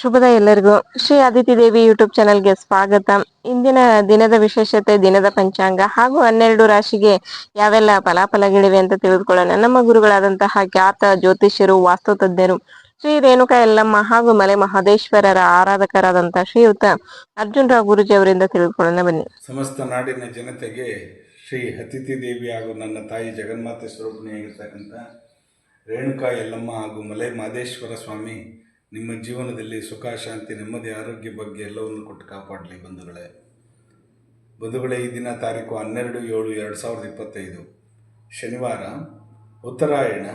ಶುಭದ ಎಲ್ಲರಿಗೂ. ಶ್ರೀ ಅದಿತಿ ದೇವಿ ಯೂಟ್ಯೂಬ್ ಚಾನಲ್ಗೆ ಸ್ವಾಗತ. ಇಂದಿನ ದಿನದ ವಿಶೇಷತೆ ದಿನದ ಪಂಚಾಂಗ ಹಾಗೂ ಹನ್ನೆರಡು ರಾಶಿಗೆ ಯಾವೆಲ್ಲ ಫಲಾಫಲಗಳಿವೆ ಅಂತ ತಿಳಿದುಕೊಳ್ಳೋಣ. ನಮ್ಮ ಗುರುಗಳಾದಂತಹ ಖ್ಯಾತ ಜ್ಯೋತಿಷ್ಯರು, ವಾಸ್ತು ತಜ್ಞರು, ಶ್ರೀ ರೇಣುಕಾ ಯಲ್ಲಮ್ಮ ಹಾಗೂ ಮಲೆ ಮಹದೇಶ್ವರರ ಆರಾಧಕರಾದಂತಹ ಶ್ರೀಯುತ ಅರ್ಜುನ್ ರಾವ್ ಗುರುಜಿ ಅವರಿಂದ ತಿಳಿದುಕೊಳ್ಳೋಣ. ಬನ್ನಿ. ಸಮಸ್ತ ನಾಡಿನ ಜನತೆಗೆ ಶ್ರೀ ಅತಿಥಿ ದೇವಿ ಹಾಗೂ ನನ್ನ ತಾಯಿ ಜಗನ್ಮಾತೆ ಸ್ವರೂಪಣಿಯಾಗಿರ್ತಕ್ಕಂಥ ರೇಣುಕಾ ಯಲ್ಲಮ್ಮ ಹಾಗೂ ಮಲೆ ಮಹದೇಶ್ವರ ಸ್ವಾಮಿ ನಿಮ್ಮ ಜೀವನದಲ್ಲಿ ಸುಖ, ಶಾಂತಿ, ನೆಮ್ಮದಿ, ಆರೋಗ್ಯ ಬಗ್ಗೆ ಎಲ್ಲವನ್ನು ಕೊಟ್ಟು ಕಾಪಾಡಲಿ ಬಂಧುಗಳೇ. ಬಂಧುಗಳೇ, ಈ ದಿನ ತಾರೀಕು ಹನ್ನೆರಡು, ಏಳು, ಎರಡು ಸಾವಿರದ ಇಪ್ಪತ್ತೈದು. ಶನಿವಾರ, ಉತ್ತರಾಯಣ,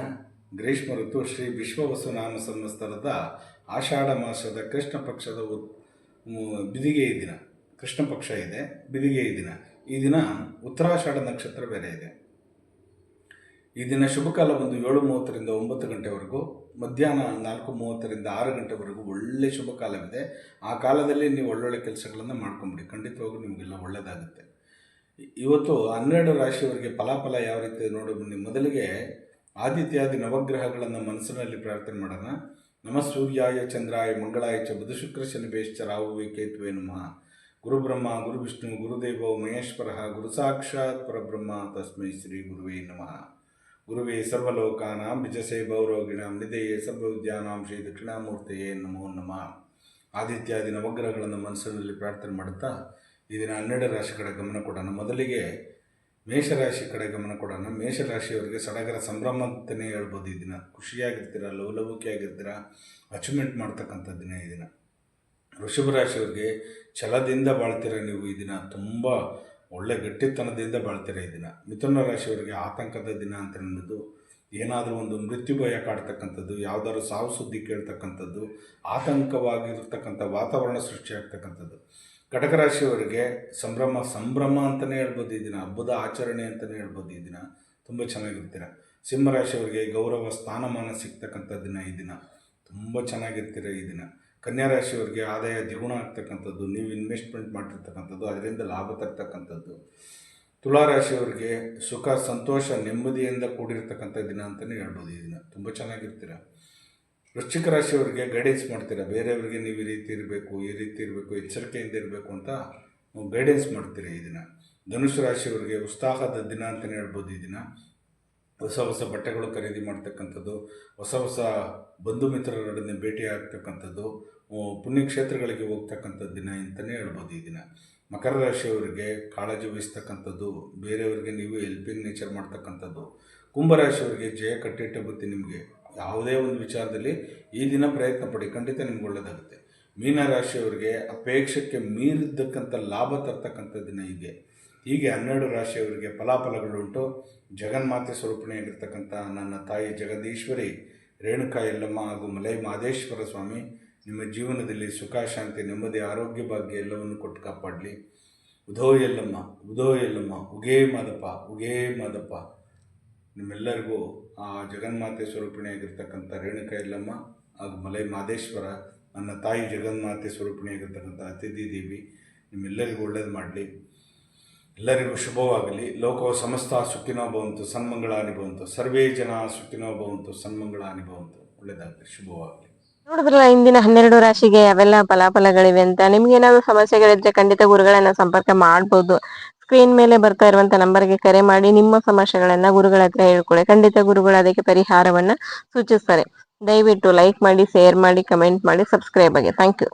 ಗ್ರೀಷ್ಮ ಋತು, ಶ್ರೀ ವಿಶ್ವವಸು ನಾಮ ಸಂವತ್ಸರದ ಆಷಾಢ ಮಾಸದ ಕೃಷ್ಣ ಪಕ್ಷದ ಬಿದಿಗೆಯ ದಿನ. ಕೃಷ್ಣ ಪಕ್ಷ ಇದೆ ಬಿದಿಗೆಯ ದಿನ. ಈ ದಿನ ಉತ್ತರಾಷಾಢ ನಕ್ಷತ್ರ ಬೇರೆ ಇದೆ. ಈ ದಿನ ಶುಭಕಾಲ ಬಂದು ಏಳು ಮೂವತ್ತರಿಂದ ಒಂಬತ್ತು ಗಂಟೆವರೆಗೂ, ಮಧ್ಯಾಹ್ನ ನಾಲ್ಕು ಮೂವತ್ತರಿಂದ ಆರು ಗಂಟೆವರೆಗೂ ಒಳ್ಳೆ ಶುಭ ಕಾಲವಿದೆ ಆ ಕಾಲದಲ್ಲಿ ನೀವು ಒಳ್ಳೊಳ್ಳೆ ಕೆಲಸಗಳನ್ನು ಮಾಡ್ಕೊಂಬಿಡಿ. ಖಂಡಿತವಾಗೂ ನಿಮಗೆಲ್ಲ ಒಳ್ಳೆಯದಾಗುತ್ತೆ ಇವತ್ತು ಹನ್ನೆರಡು ರಾಶಿಯವರಿಗೆ ಫಲಾಫಲ ಯಾವ ರೀತಿ ನೋಡಿ, ಬನ್ನಿ. ಮೊದಲಿಗೆ ಆದಿತ್ಯಾದಿ ನವಗ್ರಹಗಳನ್ನು ಮನಸ್ಸಿನಲ್ಲಿ ಪ್ರಾರ್ಥನೆ ಮಾಡೋಣ. ನಮ ಸೂರ್ಯಾಯ ಚಂದ್ರಾಯ ಮಂಗಳಾಯ ಚ ಬುಧ ಶುಕ್ರ ಶನಿ ಬೇಶ್ಚ ರಾಹುವೇ ಕೇತುವೆ ನಮಃ. ಗುರುಬ್ರಹ್ಮ ಗುರು ವಿಷ್ಣು ಗುರುದೇವೋ ಮಹೇಶ್ವರ, ಗುರು ಸಾಕ್ಷಾತ್ ಪರಬ್ರಹ್ಮ, ತಸ್ಮೈ ಶ್ರೀ ಗುರುವೇ ನಮಃ. ಗುರುವೇ ಸರ್ವಲೋಕಾನಾಂ ಬಿಜಸೆ ಭೌರೋಗಿಣಾಂ ನಿಧೆಯೇ ಸರ್ವವಿದ್ಯಾನಾಂ ಶ್ರೀ ದಕ್ಷಿಣಾಮೂರ್ತಿಯೇ ನಮೋ ನಮ. ಆದಿತ್ಯಾದಿ ನವಗ್ರಹಗಳನ್ನು ಮನಸ್ಸಿನಲ್ಲಿ ಪ್ರಾರ್ಥನೆ ಮಾಡುತ್ತಾ ಈ ದಿನ ಹನ್ನೆರಡು ರಾಶಿ ಕಡೆ ಗಮನ ಕೊಡೋಣ. ಮೊದಲಿಗೆ ಮೇಷರಾಶಿ ಕಡೆ ಗಮನ ಕೊಡೋಣ. ಮೇಷರಾಶಿಯವರಿಗೆ ಸಡಗರ ಸಂಭ್ರಮ ಅಂತಲೇ ಹೇಳ್ಬೋದು ಈ ದಿನ. ಖುಷಿಯಾಗಿರ್ತೀರ, ಲವಲವಿಕೆಯಾಗಿರ್ತೀರ, ಅಚೀವ್ಮೆಂಟ್ ಮಾಡ್ತಕ್ಕಂಥ ದಿನ ಈ ದಿನ. ವೃಷಭ ರಾಶಿಯವರಿಗೆ ಛಲದಿಂದ ಬಾಳ್ತೀರ ನೀವು ಈ ದಿನ. ತುಂಬ ಒಳ್ಳೆ ಗಟ್ಟಿತನದಿಂದ ಬಾಳ್ತೀರ ಈ ದಿನ. ಮಿಥುನ ರಾಶಿಯವರಿಗೆ ಆತಂಕದ ದಿನ ಅಂತ ಅನ್ನೋದು, ಏನಾದರೂ ಒಂದು ಮೃತ್ಯು ಭಯ ಕಾಡ್ತಕ್ಕಂಥದ್ದು, ಯಾವುದಾದ್ರು ಸಾವು ಸುದ್ದಿ ಕೇಳ್ತಕ್ಕಂಥದ್ದು, ಆತಂಕವಾಗಿರ್ತಕ್ಕಂಥ ವಾತಾವರಣ ಸೃಷ್ಟಿಯಾಗ್ತಕ್ಕಂಥದ್ದು ಕಟಕ ರಾಶಿಯವರಿಗೆ ಸಂಭ್ರಮ ಸಂಭ್ರಮ ಅಂತಲೇ ಹೇಳ್ಬೋದು ಈ ದಿನ. ಹಬ್ಬದ ಆಚರಣೆ ಅಂತಲೇ ಹೇಳ್ಬೋದು ಈ ದಿನ. ತುಂಬ ಚೆನ್ನಾಗಿರ್ತೀರ. ಸಿಂಹರಾಶಿಯವರಿಗೆ ಗೌರವ, ಸ್ಥಾನಮಾನ ಸಿಗ್ತಕ್ಕಂಥ ದಿನ ಈ ದಿನ. ತುಂಬ ಚೆನ್ನಾಗಿರ್ತೀರ ಈ ದಿನ. ಕನ್ಯಾ ರಾಶಿಯವರಿಗೆ ಆದಾಯ ದ್ವಿಗುಣ ಆಗ್ತಕ್ಕಂಥದ್ದು, ನೀವು ಇನ್ವೆಸ್ಟ್ಮೆಂಟ್ ಮಾಡಿರ್ತಕ್ಕಂಥದ್ದು ಅದರಿಂದ ಲಾಭ ತರ್ತಕ್ಕಂಥದ್ದು. ತುಲಾ ರಾಶಿಯವರಿಗೆ ಸುಖ, ಸಂತೋಷ, ನೆಮ್ಮದಿಯಿಂದ ಕೂಡಿರ್ತಕ್ಕಂಥ ದಿನ ಅಂತಲೇ ಹೇಳ್ಬೋದು ಈ ದಿನ. ತುಂಬ ಚೆನ್ನಾಗಿರ್ತೀರ. ವೃಶ್ಚಿಕ ರಾಶಿಯವರಿಗೆ ಗೈಡೆನ್ಸ್ ಮಾಡ್ತೀರಾ. ಬೇರೆಯವರಿಗೆ ನೀವು ಈ ರೀತಿ ಇರಬೇಕು, ಈ ರೀತಿ ಇರಬೇಕು, ಎಚ್ಚರಿಕೆಯಿಂದ ಇರಬೇಕು ಅಂತ ಗೈಡೆನ್ಸ್ ಮಾಡ್ತೀರಾ ಈ ದಿನ. ಧನುಷ್ ರಾಶಿಯವರಿಗೆ ಉತ್ಸಾಹದ ದಿನ ಅಂತಲೇ ಹೇಳ್ಬೋದು ಈ ದಿನ. ಹೊಸ ಹೊಸ ಬಟ್ಟೆಗಳು ಖರೀದಿ ಮಾಡ್ತಕ್ಕಂಥದ್ದು, ಹೊಸ ಹೊಸ ಬಂಧು ಮಿತ್ರರೊಡನೆ ಭೇಟಿ ಆಗ್ತಕ್ಕಂಥದ್ದು ಪುಣ್ಯಕ್ಷೇತ್ರಗಳಿಗೆ ಹೋಗ್ತಕ್ಕಂಥ ದಿನ ಅಂತಲೇ ಹೇಳ್ಬೋದು ಈ ದಿನ. ಮಕರ ರಾಶಿಯವರಿಗೆ ಕಾಳಜಿ ವಹಿಸ್ತಕ್ಕಂಥದ್ದು, ಬೇರೆಯವರಿಗೆ ನೀವು ಹೆಲ್ಪಿಂಗ್ ನೇಚರ್ ಮಾಡ್ತಕ್ಕಂಥದ್ದು ಕುಂಭರಾಶಿಯವರಿಗೆ ಜಯ ಕಟ್ಟಿಟ್ಟ ಬುತ್ತಿ ನಿಮಗೆ ಯಾವುದೇ ಒಂದು ವಿಚಾರದಲ್ಲಿ ಈ ದಿನ ಪ್ರಯತ್ನ ಪಡಿ, ಖಂಡಿತ ನಿಮ್ಗೆ ಒಳ್ಳೆಯದಾಗುತ್ತೆ ಮೀನರಾಶಿಯವರಿಗೆ ಅಪೇಕ್ಷಕ್ಕೆ ಮೀರಿದ್ದಕ್ಕಂಥ ಲಾಭ ತರ್ತಕ್ಕಂಥ ದಿನ ಹೀಗೆ. ಹೀಗೆ ಹನ್ನೆರಡು ರಾಶಿಯವರಿಗೆ ಫಲಾಫಲಗಳುಂಟು. ಜಗನ್ಮಾತೆ ಸ್ವರೂಪಣೆಯಾಗಿರ್ತಕ್ಕಂಥ ನನ್ನ ತಾಯಿ ಜಗದೀಶ್ವರಿ, ರೇಣುಕಾ ಯಲ್ಲಮ್ಮ ಹಾಗೂ ಮಲೈ ಮಹದೇಶ್ವರ ಸ್ವಾಮಿ, ನಿಮ್ಮ ಜೀವನದಲ್ಲಿ ಸುಖ, ಶಾಂತಿ, ನೆಮ್ಮದಿ, ಆರೋಗ್ಯ ಭಾಗ್ಯ ಎಲ್ಲವನ್ನು ಕೊಟ್ಟು ಕಾಪಾಡಲಿ. ಉದೋ ಯಲ್ಲಮ್ಮ ಉದೋ ಎಲ್ಲಮ್ಮ ಉಗೇ ಮಾದಪ್ಪ ಉಗೇ ಮಾದಪ್ಪ. ನಿಮ್ಮೆಲ್ಲರಿಗೂ ಆ ಜಗನ್ಮಾತೆ ಸ್ವರೂಪಿಣಿಯಾಗಿರ್ತಕ್ಕಂಥ ರೇಣುಕಾ ಎಲ್ಲಮ್ಮ ಹಾಗೂ ಮಲೈ ಮಾದೇಶ್ವರ ನನ್ನ ತಾಯಿ ಜಗನ್ಮಾತೆ ಸ್ವರೂಪಿಣಿಯಾಗಿರ್ತಕ್ಕಂಥ ಅತಿಥಿ ದೇವಿ, ನಿಮ್ಮೆಲ್ಲರಿಗೂ ಒಳ್ಳೇದು ಮಾಡಲಿ. ಎಲ್ಲರಿಗೂ ಶುಭವಾಗಲಿ. ಲೋಕೋ ಸಮಸ್ತ ಸುಖಿನೋ ಭವಂತು, ಸನ್ಮಂಗಳಾನಿ ಭವಂತು. ಸರ್ವೇ ಜನ ಸುಖಿನೋ ಸನ್ಮಂಗಳಾನಿ ಶುಭವಾಗಲಿ. ನೋಡಿದ್ರಲ್ಲ, ಇಂದಿನ ಹನ್ನೆರಡು ರಾಶಿಗೆ ಯಾವೆಲ್ಲ ಫಲಾಫಲಗಳಿವೆ ಅಂತ. ನಿಮ್ಗೆ ಏನಾದ್ರು ಸಮಸ್ಯೆಗಳಿದ್ರೆ ಖಂಡಿತ ಗುರುಗಳನ್ನ ಸಂಪರ್ಕ ಮಾಡ್ಬೋದು. ಸ್ಕ್ರೀನ್ ಮೇಲೆ ಬರ್ತಾ ಇರುವಂತ ನಂಬರ್ಗೆ ಕರೆ ಮಾಡಿ, ನಿಮ್ಮ ಸಮಸ್ಯೆಗಳನ್ನ ಗುರುಗಳ ಹತ್ರ ಹೇಳ್ಕೊಳ್ಳಿ. ಖಂಡಿತ ಗುರುಗಳು ಅದಕ್ಕೆ ಪರಿಹಾರವನ್ನ ಸೂಚಿಸ್ತಾರೆ. ದಯವಿಟ್ಟು ಲೈಕ್ ಮಾಡಿ ಶೇರ್ ಮಾಡಿ ಕಮೆಂಟ್ ಮಾಡಿ ಸಬ್ಸ್ಕ್ರೈಬ್ ಆಗಿ. Thank you